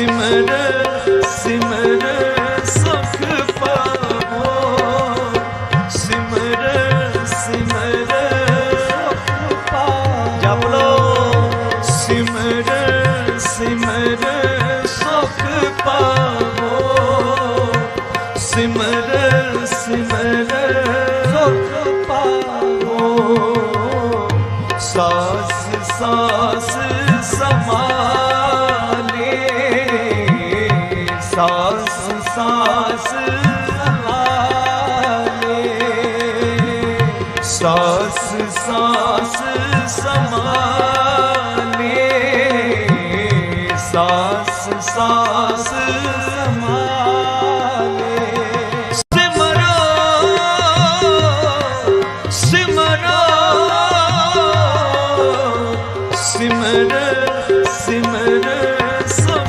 ਸਿਮਰ ਸਿਮਰ ਸੁਖ ਪਾਵੋ। ਸਿਮਰ ਸਿਮਰ ਸੁਖ ਪਾਵੋ। ਜਪ ਲੋ ਸਿਮਰ ਸਿਮਰ ਸੁਖ ਪਾਵੋ। ਸਿਮਰ ਸਿਮਰ ਸੁਖ ਪਾਵੋ। ਸਾਸ ਸਾਸ ਸਾਸ ਸਾਸ ਸਮਾਲੇ ਸਾਸ ਸਾਸ ਸਮਾਲੇ ਸਾਸ ਸਾਸ ਸਮਾਲੇ ਸਿਮਰੋ ਸਿਮਰੋ। ਸਿਮਰ ਸਿਮਰ ਸੋ